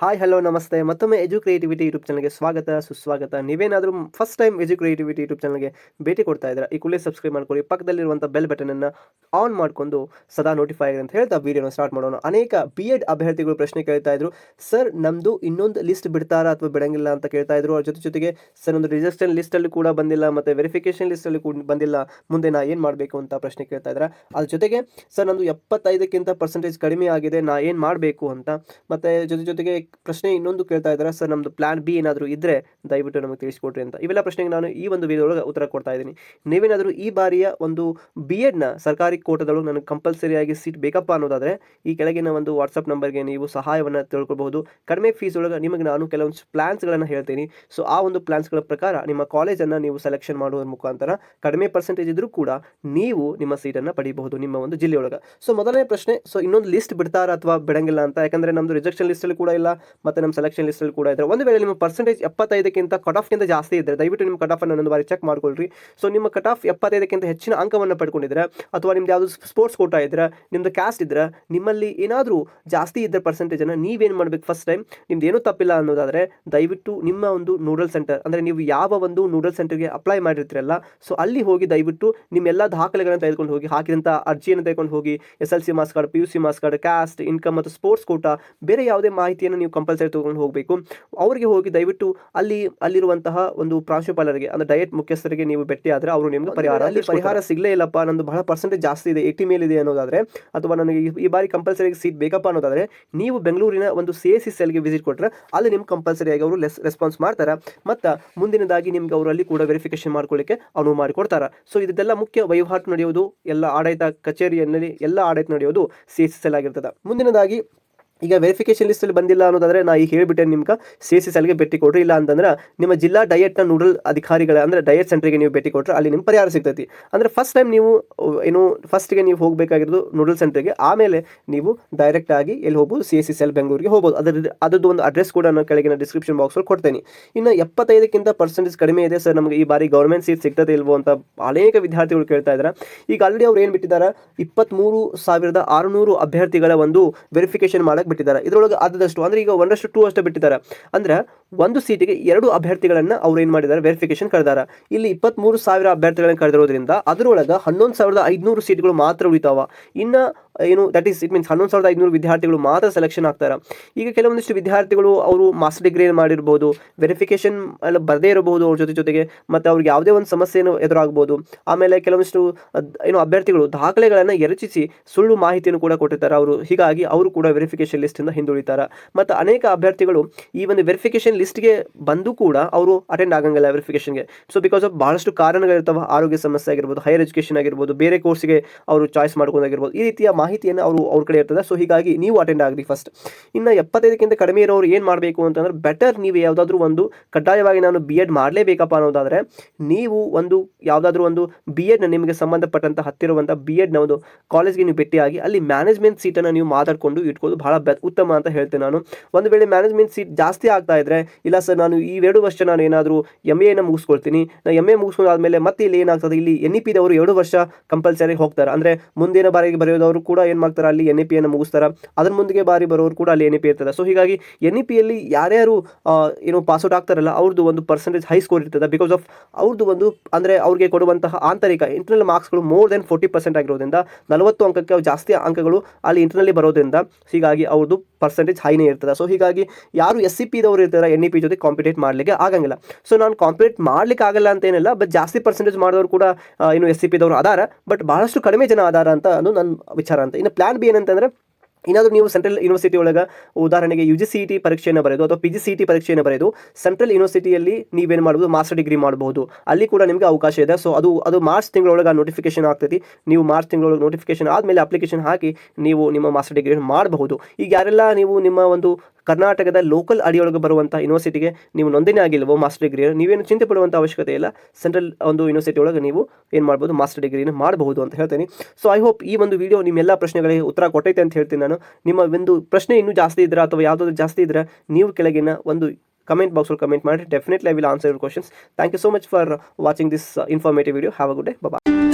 Hi hello ನಮಸ್ತೆ. ಮತ್ತೊಮ್ಮೆ ಎಜು creativity YouTube ಚಾನಲ್ಗೆ ಸ್ವಾಗತ, ಸುಸ್ವಾಗತ. ನೀವೇನಾದರೂ first time edu creativity YouTube ಚಾನಲ್ಗೆ ಭೇಟಿ ಕೊಡ್ತಾ ಇದ್ದೀರಾ, ಈ ಕೂಡಲೇ ಸಬ್ಸ್ಕ್ರೈಬ್ ಮಾಡ್ಕೊಳ್ಳಿ. ಪಕ್ಕದಲ್ಲಿರುವಂಥ ಬೆಲ್ ಬಟನನ್ನು ಆನ್ ಮಾಡಿಕೊಂಡು ಸದಾ ನೋಟಿಫೈ ಅಂತ ಹೇಳ್ತಾ ವೀಡಿಯೋನ ಸ್ಟಾರ್ಟ್ ಮಾಡೋಣ. ಅನೇಕ ಬಿ ಎಡ್ ಅಭ್ಯರ್ಥಿಗಳು ಪ್ರಶ್ನೆ ಕೇಳ್ತಾ ಇದ್ರು. ಸರ್ ನಮ್ಮದು ಇನ್ನೊಂದು ಲಿಸ್ಟ್ ಬಿಡ್ತಾರಾ ಅಥವಾ ಬಿಡಂಗಿಲ್ಲ? ಅಂತ ಕೇಳ್ತಾ ಇದ್ರು. ಅವ್ರ ಜೊತೆ ಜೊತೆಗೆ ಸರ್ ಒಂದು ರಿಜಿಸ್ಟ್ರೇಷನ್ ಲಿಸ್ಟಲ್ಲಿ ಕೂಡ ಬಂದಿಲ್ಲ, ಮತ್ತು ವೆರಿಫಿಕೇಷನ್ ಲಿಸ್ಟಲ್ಲಿ ಕೂಡ ಬಂದಿಲ್ಲ. ಮುಂದೆ ನಾ ಏನು ಮಾಡಬೇಕು? ಅಂತ ಪ್ರಶ್ನೆ ಕೇಳ್ತಾ ಇದ್ದಾರೆ ಅದ್ರ ಜೊತೆಗೆ ಸರ್ ನಂದು ಎಪ್ಪತ್ತೈದಕ್ಕಿಂತ ಪರ್ಸೆಂಟೇಜ್ ಕಡಿಮೆ ಆಗಿದೆ, ನಾ ಏನು ಮಾಡಬೇಕು? ಅಂತ. ಮತ್ತು ಜೊತೆ ಜೊತೆಗೆ ಪ್ರಶ್ನೆ ಇನ್ನೊಂದು ಕೇಳ್ತಾ ಇದ್ದಾರೆ. ಸರ್ ನಮ್ಮದು ಪ್ಲಾನ್ ಬಿ ಏನಾದರೂ ಇದ್ದರೆ ದಯವಿಟ್ಟು ನಮಗೆ ತಿಳಿಸ್ಕೊಡ್ರಿ ಅಂತ. ಇವೆಲ್ಲ ಪ್ರಶ್ನೆಗೆ ನಾನು ಈ ಒಂದು ವಿಡಿಯೋ ಒಳಗೆ ಉತ್ತರ ಕೊಡ್ತಾ ಇದ್ದೀನಿ. ನೀವೇನಾದರೂ ಈ ಬಾರಿಯ ಒಂದು ಬಿ ಎಡ್ನ ಸರ್ಕಾರಿ ಕೋಟದೊಳಗೆ ನನಗೆ ಕಂಪಲ್ಸರಿಯಾಗಿ ಸೀಟ್ ಬೇಕಪ್ಪ ಅನ್ನೋದಾದರೆ, ಈ ಕೆಳಗಿನ ಒಂದು ವಾಟ್ಸಪ್ ನಂಬರ್ಗೆ ನೀವು ಸಹಾಯವನ್ನು ತಿಳ್ಕೊಬಹುದು ಕಡಿಮೆ ಫೀಸ್ ಒಳಗೆ ನಿಮಗೆ ನಾನು ಕೆಲವೊಂದು ಪ್ಲಾನ್ಸ್ಗಳನ್ನು ಹೇಳ್ತೀನಿ. ಸೊ ಆ ಒಂದು ಪ್ಲ್ಯಾನ್ಸ್ಗಳ ಪ್ರಕಾರ ನಿಮ್ಮ ಕಾಲೇಜನ್ನು ನೀವು ಸೆಲೆಕ್ಷನ್ ಮಾಡುವ ಮುಖಾಂತರ ಕಡಿಮೆ ಪರ್ಸೆಂಟೇಜ್ ಇದ್ದರೂ ಕೂಡ ನೀವು ನಿಮ್ಮ ಸೀಟನ್ನು ಪಡಿಬಹುದು ನಿಮ್ಮ ಒಂದು ಜಿಲ್ಲೆಯೊಳಗೆ ಸೊ ಮೊದಲನೇ ಪ್ರಶ್ನೆ ಸೊ ಇನ್ನೊಂದು ಲಿಸ್ಟ್ ಬಿಡ್ತಾರ ಅಥವಾ ಬಿಡಂಗಿಲ್ಲ ಅಂತ? ಯಾಕಂದರೆ ನಮ್ಮದು ರಿಜೆಕ್ಷನ್ ಲಿಸ್ಟಲ್ಲಿ ಕೂಡ ಇಲ್ಲ. ಮತ್ತು ನಮ್ಮ ಸೆಲೆಕ್ಷನ್ ಲಿಸ್ಟಲ್ಲಿ ಕೂಡ ಇದ್ದಾರೆ ಒಂದು ವೇಳೆ ನಿಮ್ಮ ಪರ್ಸೆಂಟೇಜ್ ಎಪ್ಪತ್ತೈದಕ್ಕಿಂತ ಕಟ್ ಆಫ್ಗಿಂತ ಜಾಸ್ತಿ ಇದ್ದರೆ ದಯವಿಟ್ಟು ನಿಮ್ಮ ಕಟ್ ಆಫನ್ನು ಒಂದು ಬಾರಿ ಚೆಕ್ ಮಾಡ್ಕೊಳ್ರಿ. ಸೊ ನಿಮ್ಮ ಕಟ್ ಆಫ್ ಎಪ್ಪತ್ತೈದಕ್ಕಿಂತ ಹೆಚ್ಚಿನ ಅಂಕವನ್ನು ಪಡ್ಕೊಂಡಿದ್ರೆ, ಅಥವಾ ನಿಮ್ದು ಯಾವುದು ಸ್ಪೋರ್ಟ್ಸ್ ಕೋಟಾ ಇದ್ದರೆ ನಿಮ್ದು ಕ್ಯಾಸ್ಟ್ ಇದ್ದರೆ ನಿಮ್ಮಲ್ಲಿ ಏನಾದರೂ ಜಾಸ್ತಿ ಇದ್ದರೆ ಪರ್ಸೆಂಟೇಜನ್ನು ನೀವೇನು ಮಾಡಬೇಕು ಫಸ್ಟ್ ಟೈಮ್ ನಿಮ್ದು ಏನೂ ತಪ್ಪಿಲ್ಲ ಅನ್ನೋದಾದರೆ, ದಯವಿಟ್ಟು ನಿಮ್ಮ ಒಂದು ನೂಡಲ್ ಸೆಂಟರ್ ಅಂದರೆ ನೀವು ಯಾವ ಒಂದು ನೂಡಲ್ ಸೆಂಟರ್ಗೆ ಅಪ್ಲೈ ಮಾಡಿರ್ತೀರಲ್ಲ ಸೊ ಅಲ್ಲಿ ಹೋಗಿ ದಯವಿಟ್ಟು ನಿಮ್ಮೆಲ್ಲ ದಾಖಲೆಗಳನ್ನು ತೆಗೆದುಕೊಂಡು ಹೋಗಿ ಹಾಕಿದಂಥ ಅರ್ಜಿಯನ್ನು ತೆಗೆದುಕೊಂಡು ಹೋಗಿ, S L C marks card P U C marks card caste income ಮತ್ತು ಸ್ಪೋರ್ಟ್ಸ್ ಕೋಟಾ ಬೇರೆ ಯಾವುದೇ ಮಾಹಿತಿಯನ್ನು ನೀವು ಕಂಪಲ್ಸರಿ ತೊಗೊಂಡು ಹೋಗಬೇಕು. ಅವರಿಗೆ ಹೋಗಿ ದಯವಿಟ್ಟು ಅಲ್ಲಿ ಅಲ್ಲಿರುವಂತಹ ಒಂದು ಪ್ರಾಂಶುಪಾಲರಿಗೆ ಅಂದರೆ ಡಯಟ್ ಮುಖ್ಯಸ್ಥರಿಗೆ ನೀವು ಭೇಟಿ ಆದರೆ ಅವರು ನಿಮಗೆ ಪರಿಹಾರ ಅಲ್ಲಿ ಪರಿಹಾರ ಸಿಗಲೇ ಇಲ್ಲಪ್ಪ ನಂದು ಬಹಳ ಪರ್ಸೆಂಟೇಜ್ ಜಾಸ್ತಿ ಇದೆ ಏಯ್ಟಿ ಮೇಲೆ ಇದೆ ಅನ್ನೋದಾದರೆ ಅಥವಾ ನನಗೆ ಈ- ಬಾರಿ ಕಂಪಲ್ಸರಿ ಸೀಟ್ ಬೇಕಪ್ಪ ಅನ್ನೋದಾದರೆ ನೀವು ಬೆಂಗಳೂರಿನ ಒಂದು ಸಿ ಎಸ್ ಸಿ ಸೆಲ್ಗೆ ವಿಸಿಟ್ ಕೊಟ್ಟರೆ ಅಲ್ಲಿ ನಿಮ್ಗೆ ಕಂಪಲ್ಸರಿಯಾಗಿ ಅವರು ಲೆಸ್ ರೆಸ್ಪಾನ್ಸ್ ಮಾಡ್ತಾರೆ. ಮತ್ತು ಮುಂದಿನದಾಗಿ ನಿಮ್ಗೆ ಅವರು ಅಲ್ಲಿ ಕೂಡ ವೆರಿಫಿಕೇಶನ್ ಮಾಡ್ಕೊಳ್ಳಿಕ್ಕೆ ಅನುವು ಮಾಡಿಕೊಡ್ತಾರೆ. ಸೊ ಇದೆಲ್ಲ ಮುಖ್ಯ ವಹಿವಾಟು ನಡೆಯುವುದು ಎಲ್ಲ ಆಡಳಿತ ಕಚೇರಿಯಲ್ಲಿ ಎಲ್ಲ ಆಡಳಿತ ನಡೆಯೋದು ಸಿ ಎಸ್ ಸಿ ಸೆಲ್ ಆಗಿರ್ತದೆ. ಮುಂದಿನದಾಗಿ ಈಗ ವೆರಿಫಿಕೇಶನ್ ಲಿಸ್ಟಲ್ಲಿ ಬಂದಿಲ್ಲ ಅನ್ನೋದಾದ್ರೆ ನಾ ಈಗ ಹೇಳಿಬಿಟ್ಟೆ ನಿಮ್ಗೆ ಸಿ ಎಸ್ ಸಿ ಸೆಲ್ಗೆ ಭೇಟಿ ಕೊಡ್ರಿ, ಇಲ್ಲ ಅಂತಂದ್ರೆ ನಿಮ್ಮ ಜಿಲ್ಲಾ ಡಯಟ್ನ ನೂಡಲ್ ಅಧಿಕಾರಿಗಳ ಅಂದರೆ ಡಯಟ್ ಸೆಂಟ್ರಿಗೆ ನೀವು ಭೇಟಿ ಕೊಟ್ಟರೆ ಅಲ್ಲಿ ನಿಮ್ಮ ಪರಿಹಾರ ಸಿಗ್ತೈತಿ. ಅಂದರೆ ಫಸ್ಟ್ ಟೈಮ್ ನೀವು, ಏನು ಫಸ್ಟಿಗೆ ನೀವು ಹೋಗಬೇಕಾಗಿರೋದು ನೂಡಲ್ ಸೆಂಟ್ರಿಗೆ ಆಮೇಲೆ ನೀವು ಡೈರೆಕ್ಟ್ ಆಗಿ ಎಲ್ಲಿ ಹೋಗ್ಬೋದು ಸಿ ಎಸ್ ಸಿ ಸೆಲ್ ಬೆಂಗಳೂರಿಗೆ ಹೋಗ್ಬೋದು. ಅದರ ಅದರದ್ದು ಒಂದು ಅಡ್ರೆಸ್ ಕೂಡ ನಾನು ಕೆಳಗಿನ ಡಿಸ್ಕ್ರಿಪ್ಷನ್ ಬಾಕ್ಸಲ್ಲಿ ಕೊಡ್ತೇನೆ. ಇನ್ನು ಎಪ್ಪತ್ತೈದಕ್ಕಿಂತ ಪರ್ಸೆಂಟೇಜ್ ಕಡಿಮೆ ಇದೆ ಸರ್ ನಮಗೆ ಈ ಬಾರಿ ಗೌರ್ಮೆಂಟ್ ಸೀಟ್ ಸಿಗ್ತದೆ ಇಲ್ವೋ ಅಂತ ಅನೇಕ ವಿದ್ಯಾರ್ಥಿಗಳು ಕೇಳ್ತಾ ಇದ್ದಾರೆ ಈಗ ಆಲ್ರೆಡಿ ಅವ್ರು ಏನು ಬಿಟ್ಟಿದ್ದಾರೆ ಇಪ್ಪತ್ತ್ಮೂರು ಸಾವಿರದ ಆರುನೂರು ಅಭ್ಯರ್ಥಿಗಳ ಒಂದು ವೆರಿಫಿಕೇಶನ್ ಮಾಡಕ್ಕೆ ಬಿಟ್ಟಿದ್ದಾರೆ. ಇದರೊಳಗೆ ಆದದಷ್ಟು, ಅಂದರೆ ಈಗ ಒಂದಷ್ಟು ಟೂ ಅಷ್ಟೇ ಬಿಟ್ಟಿದ್ದಾರೆ. ಅಂದ್ರೆ ಒಂದು ಸೀಟಿಗೆ ಎರಡು ಅಭ್ಯರ್ಥಿಗಳನ್ನು ಅವ್ರು ಏನು ಮಾಡಿದ್ದಾರೆ? ವೆರಿಫಿಕೇಶನ್ ಕರೆದಾರ ಇಲ್ಲಿ ಇಪ್ಪತ್ತ್ಮೂರು ಸಾವಿರ ಅಭ್ಯರ್ಥಿಗಳನ್ನು ಕರೆದಿರೋದ್ರಿಂದ ಅದರೊಳಗೆ ಹನ್ನೊಂದು ಸಾವಿರದ ಐದುನೂರು ಸೀಟ್ಗಳು ಮಾತ್ರ ಉಳಿತಾವ. ಇನ್ನು ಏನು ದಟ್ ಈಸ್ ಇಟ್ ಮೀನ್ಸ್ ಹನ್ನೊಂದು ಸಾವಿರದ ಐನೂರು ವಿದ್ಯಾರ್ಥಿಗಳು ಮಾತ್ರ ಸೆಲೆಕ್ಷನ್ ಆಗ್ತಾರೆ. ಈಗ ಕೆಲವೊಂದಿಷ್ಟು ವಿದ್ಯಾರ್ಥಿಗಳು ಅವರು ಮಾಸ್ಟರ್ ಡಿಗ್ರಿ ಮಾಡಿರ್ಬೋದು ವೆರಿಫಿಕೇಶನ್ ಎಲ್ಲ ಬರದೇ ಇರಬಹುದು ಅವ್ರ ಜೊತೆ ಜೊತೆಗೆ, ಮತ್ತು ಅವ್ರಿಗೆ ಯಾವುದೇ ಒಂದು ಸಮಸ್ಯೆಯನ್ನು ಎದುರಾಗ್ಬೋದು. ಆಮೇಲೆ ಕೆಲವೊಂದಿಷ್ಟು ಏನು ಅಭ್ಯರ್ಥಿಗಳು ದಾಖಲೆಗಳನ್ನು ಎರಚಿಸಿ ಸುಳ್ಳು ಮಾಹಿತಿಯನ್ನು ಕೂಡ ಕೊಟ್ಟಿರ್ತಾರೆ. ಅವರು, ಹೀಗಾಗಿ ಅವರು ಕೂಡ ವೆರಿಫಿಕೇಶನ್ ಲಿಸ್ಟಿಂದ ಹಿಂದುಳಿತಾರೆ. ಮತ್ತು ಅನೇಕ ಅಭ್ಯರ್ಥಿಗಳು ಈ ಒಂದು ವೆರಿಫಿಕೇಶನ್ ಲಿಸ್ಟ್ಗೆ ಬಂದು ಕೂಡ ಅವರು ಅಟೆಂಡ್ ಆಗಂಗಿಲ್ಲ ವೆರಿಫಿಕೇಷನ್ಗೆ ಸೊ ಬಿಕಾಸ್ ಆಫ್ ಬಹಳಷ್ಟು ಕಾರಣಗಳಿರ್ತಾವೆ, ಆರೋಗ್ಯ ಸಮಸ್ಯೆ ಆಗಿರ್ಬೋದು ಹೈಯರ್ ಎಜುಕೇಷನ್ ಆಗಿರ್ಬೋದು, ಬೇರೆ ಕೋರ್ಸ್ಗೆ ಅವರು ಚಾಯ್ಸ್ ಮಾಡ್ಕೊಂಡಾಗಿರ್ಬೋದು ಈ ರೀತಿಯ ಮಾಹಿತಿಯನ್ನು ಅವರು ಅವ್ರ ಕಡೆ ಇರ್ತದೆ. ಸೊ ಹೀಗಾಗಿ ನೀವು ಅಟೆಂಡ್ ಆಗ್ರಿ ಫಸ್ಟ್ ಇನ್ನು ಎಪ್ಪತ್ತೈದಕ್ಕಿಂತ ಕಡಿಮೆ ಇರೋರು ಏನು ಮಾಡಬೇಕು ಅಂತಂದ್ರೆ ಬೆಟರ್ ನೀವು ಯಾವುದಾದ್ರೂ ಒಂದು ಕಡ್ಡಾಯವಾಗಿ ನಾನು ಬಿ ಎಡ್ ಮಾಡಲೇಬೇಕಪ್ಪ ಅನ್ನೋದಾದರೆ ನೀವು ಒಂದು ಯಾವುದಾದ್ರೂ ಒಂದು ಬಿ ಎಡ್ನ ನಿಮಗೆ ಸಂಬಂಧಪಟ್ಟಂಥ ಹತ್ತಿರುವಂಥ ಬಿ ಎಡ್ನ ಒಂದು ಕಾಲೇಜ್ಗೆ ನೀವು ಭೇಟಿಯಾಗಿ ಅಲ್ಲಿ ಮ್ಯಾನೇಜ್ಮೆಂಟ್ ಸೀಟನ್ನು ನೀವು ಮಾತಾಡಿಕೊಂಡು ಇಟ್ಕೊಳ್ಳೋದು ಬಹಳ ಬೆ, ಉತ್ತಮ ಅಂತ ಹೇಳ್ತೇನೆ ನಾನು. ಒಂದು ವೇಳೆ ಮ್ಯಾನೇಜ್ಮೆಂಟ್ ಸೀಟ್ ಜಾಸ್ತಿ ಆಗ್ತಾ ಇದ್ರೆ, ಇಲ್ಲ ಸರ್ ನಾನು ಈ ಎರಡು ವರ್ಷ ನಾನು ಏನಾದರೂ ಎಂ ಎನ ಮುಗಿಸ್ಕೊಳ್ತೀನಿ. ನಾನು ಎಂ ಎ ಮುಗಿಸ್ಕೊಂಡಾದ್ಮೇಲೆ ಮತ್ತೆ ಇಲ್ಲಿ ಏನಾಗ್ತದೆ? ಇಲ್ಲಿ ಎನ್ ಇ ಪಿದವರು ಎರಡು ವರ್ಷ ಕಂಪಲ್ಸರಿ ಹೋಗ್ತಾರೆ. ಅಂದರೆ ಮುಂದಿನ ಬಾರಿಗೆ ಬರೆಯೋದವರು ಕೂಡ ಏನು ಮಾಡ್ತಾರೆ ಅಲ್ಲಿ ಎನ್ ಇ ಪಿಯನ್ನು ಮುಗಿಸ್ತಾರೆ. ಅದ್ರ ಮುಂದೆ ಬಾರಿ ಬರೋರು ಕೂಡ ಅಲ್ಲಿ ಎನ್ ಇ ಪಿ ಇರ್ತದೆ ಸೊ ಹೀಗಾಗಿ ಎನ್ ಇ ಪಿಯಲ್ಲಿ ಯಾರ್ಯಾರು ಏನು ಪಾಸ್ಔಟ್ ಆಗ್ತಾರಲ್ಲ ಅವ್ರದ್ದು ಒಂದು ಪರ್ಸೆಂಟೇಜ್ ಹೈ ಸ್ಕೋರ್ ಇರ್ತದೆ. ಬಿಕಾಸ್ ಆಫ್ ಅವ್ರದ್ದು ಒಂದು, ಅಂದರೆ ಅವ್ರಿಗೆ ಕೊಡುವಂತಹ ಆಂತರಿಕ ಇಂಟರ್ನಲ್ ಮಾರ್ಕ್ಸ್ಗಳು ಮೋರ್ ದೆನ್ ಫೋರ್ಟಿ ಪರ್ಸೆಂಟ್ ಆಗಿರೋದ್ರಿಂದ ನಲವತ್ತು ಅಂಕಕ್ಕೆ ಜಾಸ್ತಿ ಅಂಕಗಳು ಅಲ್ಲಿ ಇಂಟರ್ನಲ್ಲಿ ಬರೋದ್ರಿಂದ ಹೀಗಾಗಿ ಅವ್ರದ್ದು ಪರ್ಸೆಂಟೇಜ್ ಹೈನೇ ಇರ್ತದೆ. ಸೊ ಹೀಗಾಗಿ ಯಾರು ಎಸ್ ಸಿ ಪಿದವರು ಇರ್ತಾರೆ ಎನ್ ಇ ಪಿ ಜೊತೆ ಕಾಂಪಿಟೇಟ್ ಮಾಡಲಿಕ್ಕೆ ಆಗಂಗಿಲ್ಲ. ಸೊ ನಾನು ಕಾಂಪಿಟೇಟ್ ಮಾಡ್ಲಿಕ್ಕೆ ಆಗಲ್ಲ ಅಂತ ಏನಿಲ್ಲ ಬಟ್ ಜಾಸ್ತಿ ಪರ್ಸೆಂಟೇಜ್ ಮಾಡಿದವರು ಕೂಡ ಏನು ಎಸ್ ಸಿ ಪಿದವರು ಅದಾರ ಬಟ್ ಬಹಳಷ್ಟು ಕಡಿಮೆ ಜನ ಅದಾರ ಅಂತ ಅದು ನನ್ನ ವಿಚಾರ. ಅಂತ. ಇನ್ನು ಪ್ಲಾನ್ ಬಿ ಏನಂತಂದ್ರೆ ಏನಾದರೂ ನೀವು ಸೆಂಟ್ರಲ್ ಯೂನಿವರ್ಸಿಟಿ ಒಳಗೆ ಉದಾಹರಣೆಗೆ ಯು ಜಿ ಸಿ ಟಿ ಪರೀಕ್ಷೆಯನ್ನು ಬರೆದು ಅಥವಾ ಪಿ ಜಿ ಸಿ ಟಿ ಪರೀಕ್ಷೆಯನ್ನು ಬರೆಯೋದು ಸೆಂಟ್ರಲ್ ಯೂನಿವರ್ಸಿಟಿಯಲ್ಲಿ ನೀವೇನು ಮಾಡ್ಬೋದು ಮಾಸ್ಟರ್ ಡಿಗ್ರಿ ಮಾಡಬಹುದು ಅಲ್ಲಿ ಕೂಡ ನಿಮಗೆ ಅವಕಾಶ ಇದೆ. ಸೊ ಅದು ಅದು ಮಾರ್ಚ್ ತಿಂಗಳೊಳಗೆ ನೋಟಿಫಿಕೇಶನ್ ಆಗ್ತೈತಿ. ನೀವು ಮಾರ್ಚ್ ತಿಂಗಳೊಳಗೆ ನೋಟಿಫಿಕೇಶನ್ ಆದಮೇಲೆ ಅಪ್ಲಿಕೇಶನ್ ಹಾಕಿ ನೀವು ನಿಮ್ಮ ಮಾಸ್ಟರ್ ಡಿಗ್ರಿ ಮಾಡಬಹುದು. ಈಗ ಯಾರೆಲ್ಲ ನೀವು ನಿಮ್ಮ ಒಂದು ಕರ್ನಾಟಕದ ಲೋಕಲ್ ಅಡಿಯೊಳಗೆ ಬರುವಂಥ ಯೂನಿವರ್ಸಿಟಿಗೆ ನೀವು ನೋಂದಣಿ ಆಗಿಲ್ಲವೋ ಮಾಸ್ಟರ್ ಡಿಗ್ರಿ ನೀವೇನು ಚಿಂತೆ ಪಡುವಂಥ ಅವಶ್ಯಕತೆ ಇಲ್ಲ. ಸೆಂಟ್ರಲ್ ಒಂದು ಯೂನಿವರ್ಸಿಟಿ ಒಳಗೆ ನೀವು ಏನು ಮಾಡ್ಬೋದು ಮಾಸ್ಟರ್ ಡಿಗ್ರಿನ ಮಾಡಬಹುದು ಅಂತ ಹೇಳ್ತೀನಿ. ಸೊ ಐ ಹೋಪ್ ಈ ಒಂದು ವಿಡಿಯೋ ನಿಮ್ಮೆಲ್ಲ ಪ್ರಶ್ನೆಗಳಿಗೆ ಉತ್ತರ ಕೊಟ್ಟೈತೆ ಅಂತ ಹೇಳ್ತೀನಿ ನಾನು. ನಿಮ್ಮ ಒಂದು ಪ್ರಶ್ನೆ ಇನ್ನೂ ಜಾಸ್ತಿ ಇದ್ರೆ ಅಥವಾ ಯಾವುದಾದ್ರು ಜಾಸ್ತಿ ಇದ್ರೆ ನೀವು ಕೆಳಗಿನ ಒಂದು ಕಮೆಂಟ್ ಬಾಕ್ಸಲ್ಲಿ ಕಮೆಂಟ್ ಮಾಡಿ definitely I will answer your questions thank you so much for watching this informative video have a good day Baba